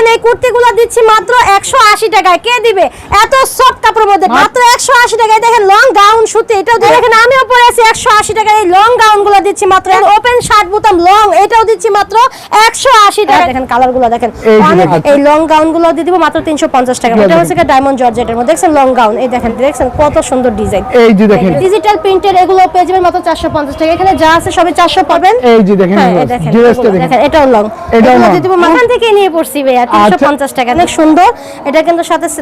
দেখেন এই কুর্তিগুলো দিচ্ছি মাত্র 180 টাকায়। কে দিবে? এত সফট কাপড়ের মধ্যে। মাত্র 180 টাকায়। দেখেন লং গাউন সুতি এটাও দেখেন আমিও পরে আছি 180 টাকায় এই লং গাউনগুলো দিচ্ছি মাত্র। ওপেন শার্ট বুতাম লং এটাও দিচ্ছি মাত্র 180 টাকা দেখেন কালারগুলো দেখেন। এই দেখেন। লং গাউনগুলো দিয়ে দিব মাত্র 350 টাকা। এটা হচ্ছে ডায়মন্ড জর্জেটের মধ্যে। দেখছেন লং গাউন এই দেখেন দেখছেন কত সুন্দর ডিজাইন এই যে দেখেন। ডিজিটাল প্রিন্টের এগুলো পেয়ে যাবেন মাত্র 450 টাকা। এখানে যা আছে সবই 400 পাবেন। এই যে দেখেন হ্যাঁ, দেখেন, ড্রেসটা দেখেন। দেখেন, এটাও লং এটাও long। যদি মাখান থেকে নিয়ে পড়ছি ভাইয়া। আচ্ছা। 350 টাকা। অনেক সুন্দর। এটা কিন্তু সাথে আছে।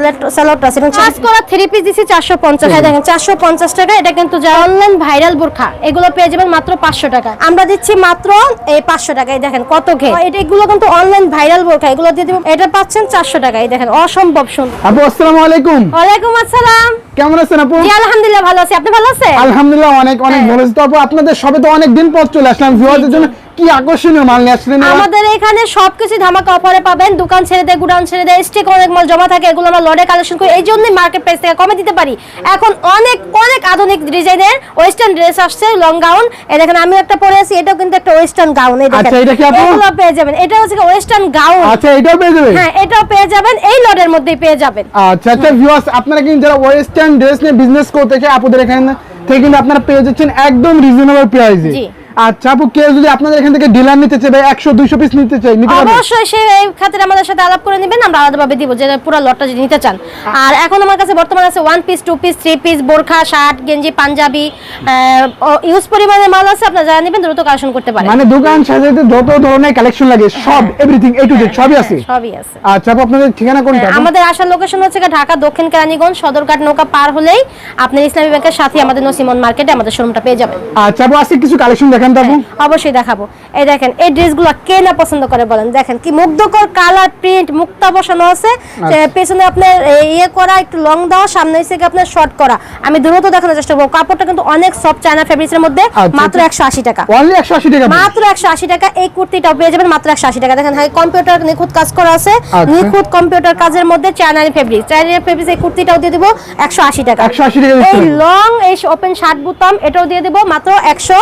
এবং চার্জ করা থ্রি পিস দিছি 450 হ্যাঁ দেখেন 450 টাকা। এটা কিন্তু যা অনলাইন ভাইরাল বোরখা এগুলো পেয়ে যাবেন মাত্র 500 টাকা। আমরা দিচ্ছি মাত্র এই 500 টাকা। এই দেখেন কত ঘে এটা এগুলো কিন্তু অনলাইন ভাইরাল বোরখা এগুলো দিয়ে দিব এটা পাচ্ছেন 400 টাকা। এই দেখেন অসম্ভব সুন্দর। আপু আসসালামু আলাইকুম। ওয়ালাইকুম আসসালাম। কেমন আছেন আপু? জি আলহামদুলিল্লাহ ভালো আছি। আপনি ভালো আছেন? আলহামদুলিল্লাহ অনেক অনেক হ্যাঁ। ভালো আছি তো আপু আপনাদের সবে তো অনেক দিন পর চলে আসলাম। ভিউয়ারদের জন্য কি আকর্ষণীয় মাল নিয়ে আসলেন আমাদের এখানে সবকিছু ধামাকা অফারে পাবেন। দোকান ছেড়ে দেয় গুডাউন ছেড়ে দেয় স্টিক অনেক মাল জমা থাকে এগুলো আমরা লড়ে কালেকশন করি। এই জন্যই মার্কেট প্রাইস থেকে কমে দিতে পারি। এখন অনেক অনেক আধুনিক ডিজাইনের ওয়েস্টার্ন ড্রেস আসছে লং গাউন এই দেখেন আমি একটা পরে আছি এটাও কিন্তু একটা ওয়েস্টার্ন গাউন এই দেখেন। আচ্ছা, এটা কি আপু? এগুলো পেয়ে যাবেন। এটা হচ্ছে ওয়েস্টার্ন গাউন আচ্ছা এটাও পেয়ে যাবে হ্যাঁ এটাও পেয়ে যাবেন এই লটের মধ্যেই পেয়ে যাবেন। আচ্ছা আচ্ছা ভিউয়ার্স আপনারা কিন্তু যারা ওয়েস্টার্ন ড্রেস নিয়ে বিজনেস করতে চায় আপুদের এখানে থেকে কিন্তু আপনারা পেয়ে যাচ্ছেন একদম রিজনেবল প্রাইসে জি। আচ্ছা আপু কেউ যদি আপনাদের এখান থেকে ডিলার নিতে চায় বা পিস নিতে চাই নিতে পারবে? অবশ্যই এই খাতিরে আমাদের সাথে আলাপ করে নেবেন আমরা আলাদাভাবে দিব যে পুরো লটটা যদি নিতে চান। আর এখন আমার কাছে বর্তমানে আছে পিস পিস পিস বোরখা শার্ট গেঞ্জি পাঞ্জাবি ইউজ পরিমাণে মাল আছে আপনারা যারা নেবেন দ্রুত কালেকশন করতে পারেন। মানে দোকান সাজাতে যত ধরনের কালেকশন লাগে সব এভরিথিং এ টু জেড সবই আছে? সবই আছে। আচ্ছা আপু আপনাদের ঠিকানা কোনটা আমাদের আসার লোকেশন হচ্ছে ঢাকা দক্ষিণ কেরানীগঞ্জ সদরঘাট নৌকা পার হলেই আপনি ইসলামী ব্যাংকের সাথে আমাদের নসিমন মার্কেটে আমাদের শোরুমটা পেয়ে যাবেন। আচ্ছা আপু আজকে কিছু কালেকশন দেখান তো অবশ্যই দেখাবো। এই দেখেন এই ড্রেসগুলো কে না পছন্দ করে বলেন? দেখেন কি মুগ্ধকর কালার প্রিন্ট মুক্তা বসানো আছে। আচ্ছা। পেছনে আপনার ইয়ে করা একটু লং দেওয়া সামনে এসে আপনার শর্ট করা। আমি দ্রুত দেখানোর চেষ্টা করব। কাপড়টা কিন্তু অনেক সফট চায়না ফেব্রিক্সের মধ্যে আচ্ছা, মাত্র আচ্ছা। একশো আশি টাকা। অনলি একশো আশি টাকা মাত্র একশো আশি টাকা এই কুর্তিটাও পেয়ে যাবেন মাত্র একশো আশি টাকা। দেখেন হ্যাঁ কম্পিউটার নিখুঁত কাজ করা আছে। আচ্ছা। নিখুঁত কম্পিউটার কাজের মধ্যে চায়নারি ফেব্রিক চায়নারি ফেব্রিক্স এই কুর্তিটাও দিয়ে দেবো একশো আশি টাকা। 180 টাকা এই লং এই ওপেন শার্ট বুতাম এটাও দিয়ে দেবো মাত্র একশো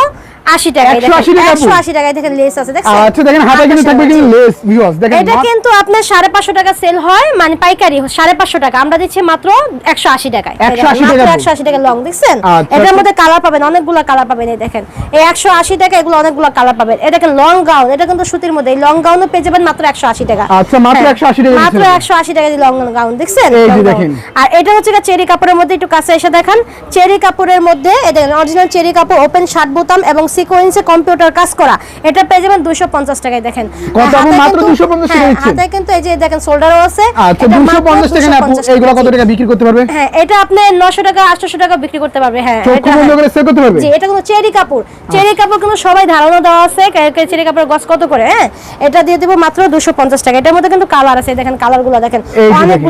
টাকা 180 টাকায় দেখেন লেস আছে আচ্ছা দেখেন হাতে কিন্তু থাকবে কিন্তু লেস ভিউয়ার্স দেখেন এটা কিন্তু আপনার সাড়ে পাঁচশো টাকা সেল হয় মানে পাইকারি সাড়ে পাঁচশো টাকা। আমরা দিচ্ছি মাত্র একশো আশি টাকায়। 180 টাকা আপু? একশো আশি টাকা লং দেখছেন? আচ্ছা, এটার আচ্ছা। মধ্যে কালার পাবেন অনেকগুলো কালার পাবেন এই দেখেন। এই একশো আশি টাকা এগুলো অনেকগুলো কালার পাবেন। এটা দেখেন লং গাউন এটা কিন্তু সুতির মধ্যে। এই লং গাউনও পেয়ে যাবেন মাত্র একশো আশি টাকা। আচ্ছা, মাত্র হ্যাঁ, 180 টাকা মাত্র দিচ্ছেন। একশো আশি টাকা দিয়ে লং গাউন দেখছেন? এই যে long gown। দেখেন। আর এটা হচ্ছে চেরি কাপড়ের মধ্যে একটু কাছে এসে দেখেন। চেরি কাপড়ের মধ্যে এই দেখেন অরিজিনাল চেরি কাপড় ওপেন শার্ট বোতাম এবং সিকোয়েন্সে কম্পিউটার কাজ করা এটা পেয়ে যাবেন দুশো পঞ্চাশ টাকায় দেখেন। কত? মাত্র 250 টাকা হ্যাঁ, দিচ্ছেন? হাতে কিন্তু এই যে দেখেন শোল্ডারও আছে আচ্ছা এটা দুশো মাত্র পঞ্চাশ টাকা না আপু এইগুলো কত টাকা বিক্রি করতে পারবে? হ্যাঁ এটা আপনি 900 টাকা 800 টাকা বিক্রি করতে পারবে হ্যাঁ এটা বন্ধ হ্যাঁ। করে সেল করতে পারবে? জি এটা কিন্তু চেরি কাপড়। চেরি কাপড় কিন্তু সবাই ধারণা দেওয়া আছে কে- কে চেরি কাপড়ের গস কত করে হ্যাঁ? এটা দিয়ে দেবো মাত্র 250 টাকা। এটার মধ্যে কিন্তু কালার আছে দেখেন কালারগুলো দেখেন।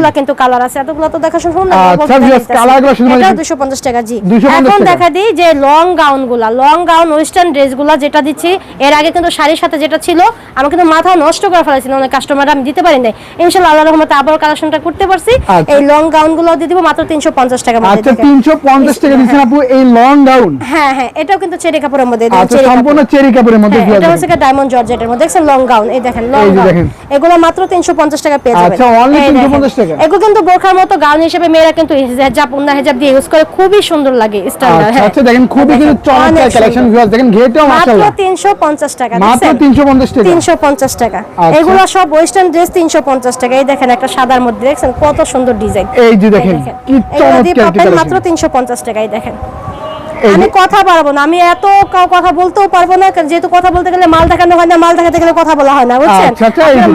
যে কিন্তু কালার আছে এতগুলো তো দেখা শুনুন না আচ্ছা, colourগুলো শুধু এটা মানে- 250 টাকা জি। 250 এখন। দেখা দিই যে লং গাউনগুলা লং গাউন ওয়েস্টার্ন ড্রেসগুলা যেটা দিচ্ছি এর আগে কিন্তু শাড়ির সাথে যেটা ছিল আমি কিন্তু মাথা নষ্ট করে ফেলেছিল অনেক কাস্টমার আমি দিতে পারি নাই ইনশাআল্লাহ আল্লাহর রহমতে আবার কালেকশনটা করতে পারছি। আচ্ছা। এই লং গাউনগুলো দিয়ে দিব মাত্র 350 টাকা মধ্যে আচ্ছা দেখেন। তিনশো পঞ্চাশ টাকা দিচ্ছেন আপু এই লং গাউন হ্যাঁ হ্যাঁ এটাও কিন্তু চেরি কাপড়ের মধ্যে দেখেন, আচ্ছা সম্পূর্ণ চেরি কাপড়ের মধ্যে হ্যাঁ, viewers এটা হচ্ছে ডায়মন্ড জর্জেটের মধ্যে দেখছেন লং গাউন এই দেখেন লং গাউন এগুলো মাত্র 350 টাকা পেয়ে যাবেন। আচ্ছা, দেখেন। 350 টাকা। এগুলো কিন্তু বোরখার মতো গাউন হিসেবে মেয়েরা কিন্তু হেজাব উন্না হেজাব দিয়ে ইউজ করে খুবই সুন্দর লাগে স্ট্যান্ডার্ড আচ্ছা আচ্ছা দেখেন খুবই কিন্তু চমৎকার কালেকশন ভিউয়ার্স দেখেন ঘেটেও মাত্র মাশাআল্লাহ। 350 টাকা মাত্র দেখছেন? 350 টাকা। 350 টাকা। আচ্ছা। এগুলো সব ওয়েস্টার্ন ড্রেস 350 টাকা। এই দেখেন একটা সাদার মধ্যে দেখছেন? কত সুন্দর ডিজাইন। এই যে দেখেন কি চমৎকার মাত্র কালেকশন 350 টাকাই দেখেন। এই যে- আমি কথা পারব না আমি এত কথা বলতেও পারব না যেহেতু কথা বলতে গেলে মাল দেখানো হয় না মাল দেখাতে গেলে কথা বলা হয় না বুঝছেন? আচ্ছা,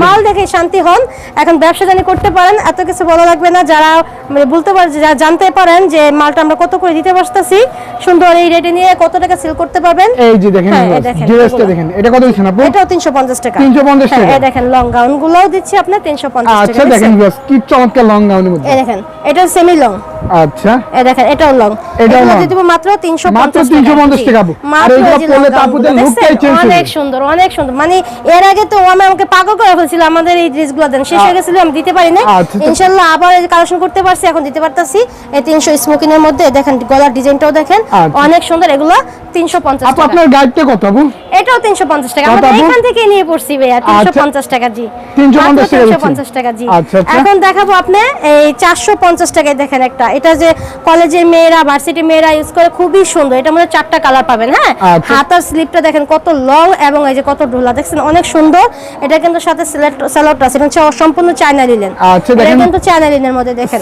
মাল দেখে শান্তি হন এখন ব্যবসা জানি করতে পারেন এত কিছু বলা লাগবে না যারা মানে বলতে পারে যারা জানতে পারেন যে মালটা আমরা কত করে দিতে পারতেছি সুন্দর এই রেটে নিয়ে কত টাকা সেল করতে পারবেন। এই যে দেখেন হ্যাঁ, দেখেন, ড্রেসটা দেখেন এটা কত দিচ্ছেন আপু এটাও 350 টাকা। 350 হ্যাঁ, টাকা। এই দেখেন লং গাউন গুলোও দিচ্ছি আপনার 350 টাকা আচ্ছা দেখেন? কি চমৎকার লং গাউনের মধ্যে। এই দেখেন এটা সেমি লং আচ্ছা। এই দেখেন এটাও লং। দিয়ে দিব মাত্র মাত্র 350 টাকা আর এগুলো পরলে তো আপুদের lookটাই অনেক সুন্দর অনেক সুন্দর। মানে এর আগে তো আমি আমাকে পাগল করে ফেলছিল আমাদের এই ড্রেসগুলো দেন। শেষ হয়ে গেছিল আমি দিতে পারি না আচ্ছা, আবার কালেকশন করতে পারছি এখন দিতে পারতাছি। এই তিনশো স্মোকিং এর মধ্যে দেখেন গলার ডিজাইনটাও দেখেন। অনেক সুন্দর এগুলো তিনশো পঞ্চাশ আপু টাকা। আপনার গাইডটা কত আপু? এটাও তিনশো পঞ্চাশ টাকা। কত এখান থেকে নিয়ে পড়ছি ভাইয়া আচ্ছা। টাকা জি। 350 টাকা তিনশো দিচ্ছেন? পঞ্চাশ টাকা জি। আচ্ছা, আচ্ছা। এখন দেখাবো আপনি এই চারশো পঞ্চাশ টাকায় দেখেন একটা। এটা যে কলেজের মেয়েরা ভার্সিটি মেয়েরা ইউজ করে খুবই সুন্দর। এটা মধ্যে চারটা কালার পাবেন হ্যাঁ? আচ্ছা। হাতার স্লিপটা দেখেন কত লং এবং এই যে কত ঢোলা। দেখছেন অনেক সুন্দর। এটা কিন্তু সাথে স্যালোটা আছে। এটা সম্পূর্ণ চায়না লিলেন আচ্ছা, এটা কিন্তু চায়না লিনের মধ্যে দেখেন।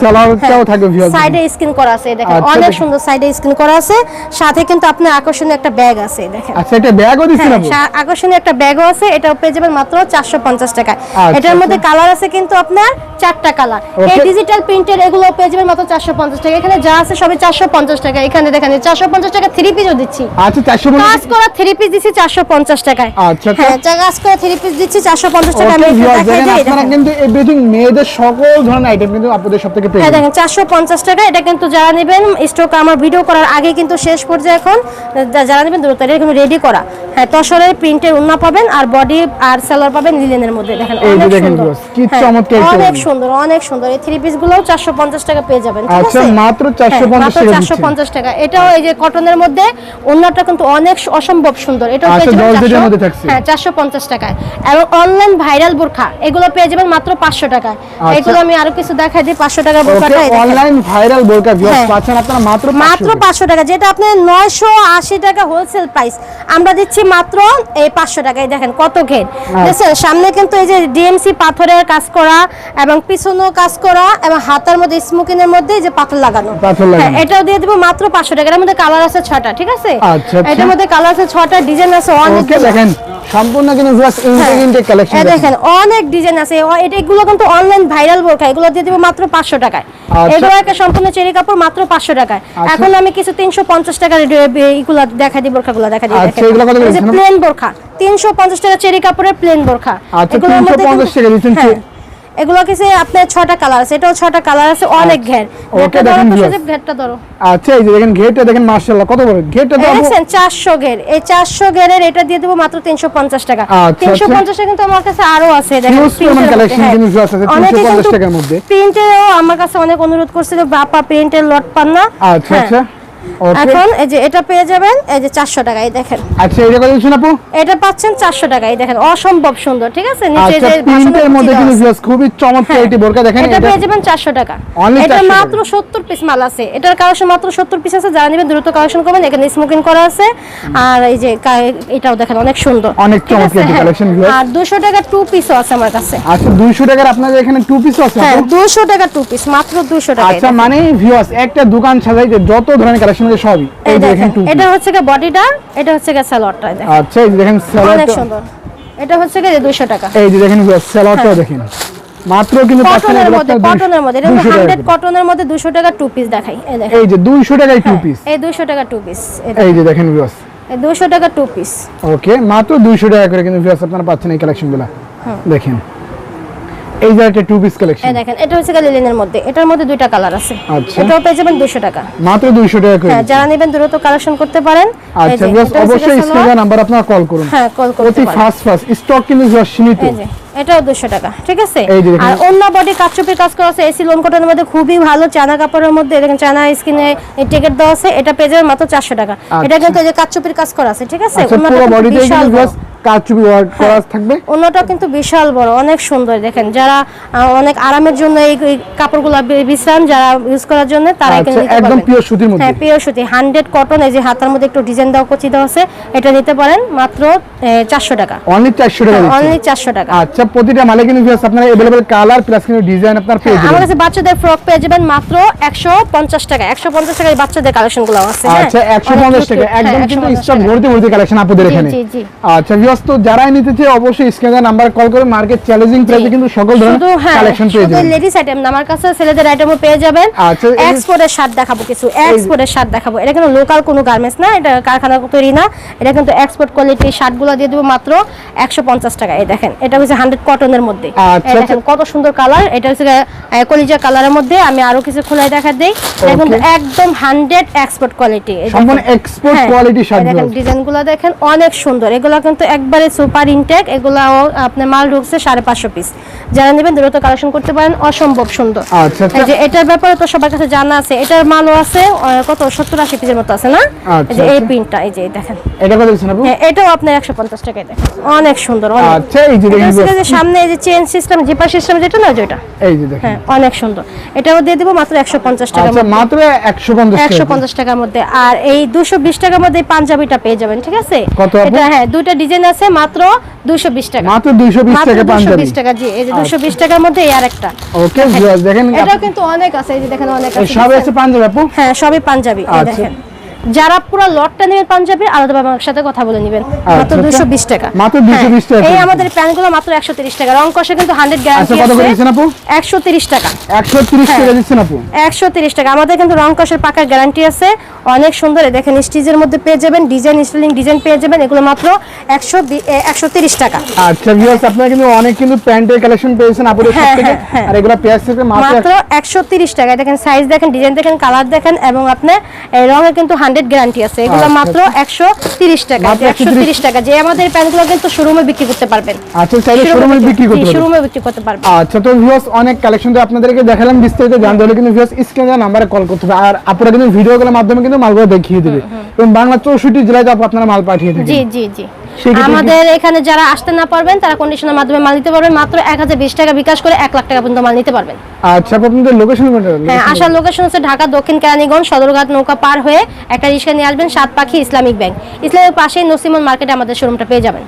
সাইডে স্ক্রিন করা আছে দেখেন। আচ্ছা, অনেক সুন্দর সাইডে স্ক্রিন করা আছে। সাথে কিন্তু আপনার আকর্ষণীয় একটা ব্যাগ আছে দেখেন। আচ্ছা এটা ব্যাগও দিচ্ছেন হ্যাঁ, আকর্ষণীয় একটা ব্যাগও আছে। এটাও পেয়ে যাবেন মাত্র চারশো পঞ্চাশ টাকায়। এটার মধ্যে। কালার আছে কিন্তু আপনার চারটা কালার এই ডিজিটাল প্রিন্টের এগুলো পেয়ে যাবেন মাত্র চারশো পঞ্চাশ টাকা এখানে যা আছে সবই চারশো পঞ্চাশ টাকা এখানে দেখেন চারশো পঞ্চাশ টাকা থ্রি পিসও দিচ্ছি। আচ্ছা চারশো কাজ করা থ্রি পিস দিচ্ছি চারশো পঞ্চাশ টাকায়। আচ্ছা, আচ্ছা। হ্যাঁ কাজ করা থ্রি পিস দিচ্ছি চারশো পঞ্চাশ টাকা আমি আপনারা কিন্তু এভরিথিং মেয়েদের সকল ধরনের আইটেম কিন্তু আপনাদের সব থেকে পেয়ে হ্যাঁ দেখেন চারশো পঞ্চাশ টাকা এটা কিন্তু যারা নেবেন স্টক আমার ভিডিও করার আগে কিন্তু শেষ পর্যায়ে এখন যারা নেবেন দ্রুত এটা রেডি করা। হ্যাঁ তসরের প্রিন্টের উন্না পাবেন আর বডি আর সেলার পাবেন লিলেনের মধ্যে দেখেন এই অনেক দেখেন সুন্দর। কি হ্যাঁ, চমৎকার অনেক সুন্দর অনেক সুন্দর। এই থ্রি পিস চারশো পঞ্চাশ টাকা পেয়ে যাবেন আচ্ছা, মাত্র 450 টাকা চারশো দিচ্ছেন। পঞ্চাশ টাকা। এটাও এই যে কটনের মধ্যে উন্নাটা কিন্তু অনেক অসম্ভব সুন্দর পেয়ে আচ্ছা, যাবেন জর্জেটের 400 মধ্যে থাকছে। হ্যাঁ চারশো পঞ্চাশ টাকায় এবং অনলাইন ভাইরাল বোরখা এগুলো পেয়ে যাবেন মাত্র পাঁচশো টাকায় আচ্ছা। এগুলো আমি আরও কিছু দেখাই দিই পাঁচশো টাকা বোরখাটা অনলাইন ভাইরাল ভিউয়ার্স হ্যাঁ। পাচ্ছেন আপনারা মাত্র মাত্র পাঁচশো টাকা যেটা আপনার নয়শো আশি টাকা হোলসেল প্রাইস আমরা দিচ্ছি মাত্র এই পাঁচশো টাকায় দেখেন কত ঘের আচ্ছা। দেখছেন সামনে কিন্তু এই যে ডিএমসি পাথরের কাজ করা এবং পিছনেও কাজ করা এবং হাতার মধ্যে স্মোকিনের মধ্যে যে পাথর লাগানো পাথর লাগানো। হ্যাঁ, এটাও দিয়ে দেবো মাত্র পাঁচশো টাকা এর মধ্যে কালার আছে ছটা ঠিক আছে? আচ্ছা, আচ্ছা। এটার মধ্যে কালার আছে ছটা ডিজাইন আছে অনেক দেখেন সম্পূর্ণ কিন্তু ভিউয়ার্স ইনটেক ইনটেক কালেকশন এই দেখেন। অনেক ডিজাইন আছে। এটা এগুলো কিন্তু অনলাইন ভাইরাল এগুলো দিয়ে দেবো মাত্র পাঁচশো টাকায়। আচ্ছা। এগুলো একটা সম্পূর্ণ চেরি কাপড় মাত্র পাঁচশো টাকায়। এখন আমি কিছু তিনশো পঞ্চাশ টাকার এগুলো দেখা দিই দেখা দিই আচ্ছা, এগুলো কত প্লেন বোরখা। তিনশো পঞ্চাশ টাকা চেরি কাপড়ের প্লেন বোরখা। আচ্ছা, এগুলোর মধ্যে 350 টাকা দিচ্ছেন হ্যাঁ? এগুলো কিছু আপনার ছটা কালার আছে এটাও ছটা কালার আছে অনেক ঘের ওকে, ঘেরটা ধরো দেখেন। সজীব, ঘেরটা ধরো আচ্ছা এই যে দেখেন ঘেরটা দেখেন মাশাআল্লাহ কত বড় ঘেরটা আপু- দেখছেন চারশো ঘের এই চারশো ঘেরের এটা দিয়ে দেবো মাত্র তিনশো পঞ্চাশ টাকা আচ্ছা, তিনশো আচ্ছা। টাকা কিন্তু আমার কাছে আরও আছে দেখেন মধ্যে, কিন্তু আছে, হ্যাঁ। 350 টাকার মধ্যে। প্রিন্টেরও আমার কাছে অনেক অনুরোধ করছিল বাপা প্রিন্টের লট পান না আচ্ছা হ্যাঁ। আচ্ছা এখন এই যে এটা পেয়ে যাবেন এই যে চারশো টাকা এই দেখেন। আচ্ছা এটা কত দিচ্ছেন আপু? এটা পাচ্ছেন চারশো টাকা এই দেখেন অসম্ভব সুন্দর ঠিক আছে? নিচে আচ্ছা যে প্রিন্টের মধ্যে কিন্তু দেওয়া খুবই চমৎকার হ্যাঁ। এটি বোরকা দেখেন এটা এটা পেয়ে যাবেন চারশো টাকা। এটা মাত্র সত্তর পিস মাল আছে। এটার কালেকশন মাত্র সত্তর পিস আছে যারা নেবেন দ্রুত কালেকশন করবেন। এখানে স্মোকিং করা আছে। আর এই যে এটাও দেখেন অনেক সুন্দর। অনেক চমৎকার একটি হ্যাঁ। collection, আর দুশো টাকা টু পিসও আছে আমার কাছে। আচ্ছা 200 টাকার আপনাদের এখানে টু পিস আছে হ্যাঁ আপু? দুশো টাকা টু পিস মাত্র দুশো টাকা আচ্ছা মানে ভিউয়ার্স একটা দোকান সাজাইতে যত ধরনের কালেকশন সবই। এই দেখেন এটা হচ্ছে গিয়ে বডিটা এটা হচ্ছে সালোয়ারটা দেখেন। আচ্ছা এই দেখেন অনেক সুন্দর। এটা হচ্ছে গিয়ে দুশো টাকা। এই যে দেখেন ভিউয়ার্স দেখেন। মাত্র কিন্তু কটনের মধ্যে কটনের মধ্যে এটা 200 টাকা হান্ড্রেড করে। কটনের মধ্যে দুশো টাকা টু পিস দেখাই এই দেখেন। এই যে 200 টাকায় টু পিস এই দুশো টাকা টু পিস এই যে দেখেন ভিউয়ার্স এই দুশো টাকা টু পিস ওকে মাত্র 200 টাকা করে কিন্তু ভিউয়ার্স আপনারা পাচ্ছেন এই কালেকশনগুলো দেখেন। এই যে একটা টু পিস কালেকশন এই দেখেন এটা হচ্ছে লিলেনের মধ্যে। এটার মধ্যে দুইটা কালার আছে। আচ্ছা। এটাও পেয়ে যাবেন দুশো টাকা। মাত্র 200 টাকা করে হ্যাঁ যারা নেবেন দ্রুত কালেকশন করতে পারেন। আচ্ছা অবশ্যই স্ক্রিনে নাম্বার আপনারা কল করুন। হ্যাঁ কল করতে অতি ফাস্ট ফাস্ট স্টক কিন্তু ভিউয়ার্স সীমিত। এই যে এটাও দুশো টাকা ঠিক আছে। আর অন্য বডি কাচুপির কাজ করা আছে এসি লোন কটনের মধ্যে খুবই ভালো চানা কাপড়ের মধ্যে। দেখেন চানা স্কিনে টিকেট দেওয়া আছে এটা পেয়ে যাবেন মাত্র চারশো টাকা। এটা কিন্তু এই যে কাচুপির কাজ করা আছে ঠিক আছে? আচ্ছা পুরো বডিতে কিন্তু কারচুপি ওয়ার্ক করা থাকবে অন্যটা কিন্তু বিশাল বড় অনেক সুন্দর দেখেন যারা আহ, অনেক আরামের জন্য এই এই কাপড়গুলো বি- বিশ্রাম যারা ইউজ করার জন্য তারা আচ্ছা কিন্তু নিতে একদম পারবেন পিওর সুতির মধ্যে হ্যাঁ পিওর সুতি হান্ড্রেড কটন এই যে হাতার মধ্যে একটু ডিজাইন দেওয়া কচি দেওয়া আছে এটা নিতে পারেন মাত্র চারশো টাকা অনলি 400 টাকা দিচ্ছেন। অনলি চারশো টাকা আচ্ছা প্রতিটা মালে কিন্তু ভিউয়ার্স আপনারা अवेलेबल কালার প্লাস কিন্তু ডিজাইন আপনার পেয়ে হ্যাঁ, আমার যাবেন কাছে বাচ্চাদের ফ্রক পেয়ে যাবেন মাত্র একশো পঞ্চাশ টাকা একশো পঞ্চাশ টাকায় বাচ্চাদের কালেকশন গুলো আছে হ্যাঁ? আচ্ছা 150 অনেক টাকা cute, একদম হ্যাঁ, কিন্তু 150 স্টক টাকা। ভর্তি ভর্তি কালেকশন আপনাদের জি, এখানে জি, জি। আচ্ছা ভিউয়ার্স তো যারাই নিতে চায় অবশ্যই স্ক্রিনে নাম্বার কল করে মার্কেট চ্যালেঞ্জিং প্রাইসে কিন্তু সকল ধরনের হ্যাঁ কালেকশন পেয়ে শুধু যাবেন। লেডিস আইটেম আমার কাছে ছেলেদের আইটেমও পেয়ে যাবেন। আচ্ছা, এক্সপোর্টের শার্ট দেখাবো কিছু এক্সপোর্টের শার্ট দেখাবো। এটা কিন্তু লোকাল কোনো গার্মেন্টস না এটা কারখানা তৈরি না। এটা কিন্তু এক্সপোর্ট কোয়ালিটির শার্টগুলো দিয়ে দেবো মাত্র একশো পঞ্চাশ টাকা। এই দেখেন এটা হচ্ছে হান্ড্রেড কটনের মধ্যে। আচ্ছা, দেখেন কত সুন্দর কালার এটা হচ্ছে কলিজা কালারের মধ্যে। আমি আরও কিছু খোলাই দেখা দিই। কিন্তু একদম হান্ড্রেড এক্সপোর্ট কোয়ালিটি সম্পূর্ণ quality শার্ট দেখেনগুলো। ডিজাইনগুলো দেখেন অনেক সুন্দর। এগুলো কিন্তু একবারে সুপার ইনটেক এগুলাও আপনার মাল ঢুকছে সাড়ে পাঁচশো পিস যারা নেবেন দ্রুত কালেকশন করতে পারেন অসম্ভব সুন্দর। আচ্ছা, আচ্ছা। এই যে এটার ব্যাপারে তো সবার কাছে জানা আছে এটার মালও আছে কত? সত্তর আশি পিসের মতো আছে না? আচ্ছা, এই যে এই। প্রিন্টটা এই যে দেখেন। এটা কত দিচ্ছেন আপু? হ্যাঁ, এটাও আপনার একশো পঞ্চাশ টাকায় দেখেন। অনেক সুন্দর আচ্ছা এই যে দেখেন হচ্ছে যে। সামনে এই যে চেন সিস্টেম জিপার সিস্টেম যেটা না যেটা? এই যে দেখেন। অনেক সুন্দর। এটাও দিয়ে দিব মাত্র একশো পঞ্চাশ টাকা মাত্র 150 একশো পঞ্চাশ টাকার মধ্যে। আর এই দুশো বিশ টাকার মধ্যে পাঞ্জাবিটা পেয়ে যাবেন ঠিক আছে? এটা হ্যাঁ দুইটা ডিজাইন আছে মাত্র দুশো বিশ টাকা। মাত্র 220 টাকা পাঞ্জাবি। 220 টাকা জি এই যে দুশো বিশ টাকার মধ্যে এই আর একটা ওকে ভিউয়ার্স দেখেন এটাও কিন্তু অনেক আছে এই যে দেখেন অনেক আছে সব আছে পাঞ্জাবি আপু? হ্যাঁ সবই পাঞ্জাবি এই আচ্ছা। দেখেন। যারা পুরো লটটা নেবেন পাঞ্জাবি আলাদাভাবে আমার সাথে কথা বলে নেবেন। মাত্র আচ্ছা, দুশো বিশ টাকা। মাত্র 220 টাকা হ্যাঁ, এই আমাদের প্যান্টগুলো মাত্র একশো তিরিশ টাকা। রং কষে কিন্তু হান্ড্রেড আচ্ছা গ্যারান্টি কত করে আছে। দিচ্ছেন আপু? একশো তিরিশ টাকা। 130 টাকা হ্যাঁ। দিচ্ছেন আপু। একশো তিরিশ টাকা। আমাদের কিন্তু রং কষের পাকার গ্যারান্টি আছে। অনেক সুন্দর। দেখেন স্টিচের মধ্যে পেয়ে যাবেন ডিজাইন স্টাইলিং ডিজাইন পেয়ে যাবেন। এগুলো মাত্র একশো একশো তিরিশ টাকা। আচ্ছা ভিউয়ার্স আপনারা কিন্তু অনেক কিন্তু প্যান্টের কালেকশন পেয়েছেন আপুদের সব হ্যাঁ, থেকে। হ্যাঁ, হ্যাঁ। আর এগুলো পেঁয়াজ থেকে মাত্র মাত্র একশো তিরিশ টাকা। দেখেন সাইজ দেখেন ডিজাইন দেখেন কালার দেখেন এবং আপনি এই রঙের কিন্তু হান্ড্রেড গ্যারান্টি আছে। এগুলো আচ্ছা, মাত্র একশো তিরিশ টাকা একশো তিরিশ টাকা। যে আমাদের প্যান্টগুলো কিন্তু শোরুমে বিক্রি করতে পারবেন। আচ্ছা চাইলে শোরুমে বিক্রি করতে পারবেন। শোরুমে বিক্রি করতে পারবেন। আচ্ছা তো ভিউয়ার্স অনেক কালেকশন তো আপনাদেরকে দেখালাম বিস্তারিত জানতে হলে কিন্তু ভিউয়ার্স স্ক্রিনে নাম্বারে কল করতে হবে। আর আপনারা কিন্তু ভিডিওগুলোর মাধ্যমে কিন্তু মালগুলো দেখিয়ে দেবে। এবং বাংলা চৌষট্টি জেলায় তো আপনারা মাল পাঠিয়ে থাকেন জি জি। জি আমাদের এখানে যারা আসতে না পারবেন তারা কন্ডিশনের মাধ্যমে মাল নিতে পারবেন। মাত্র এক হাজার বিশ টাকা বিকাশ করে এক লাখ টাকা পর্যন্ত মাল নিতে পারবেন। আচ্ছা আপনাদের লোকেশন কোনটা? হ্যাঁ আসার লোকেশন হচ্ছে ঢাকা দক্ষিণ কেরানীগঞ্জ সদরঘাট নৌকা পার হয়ে একটা রিক্সা নিয়ে আসবেন সাত পাখি ইসলামিক ব্যাংক। ইসলামের পাশেই নসিমন মার্কেটে আমাদের শোরুমটা পেয়ে যাবেন।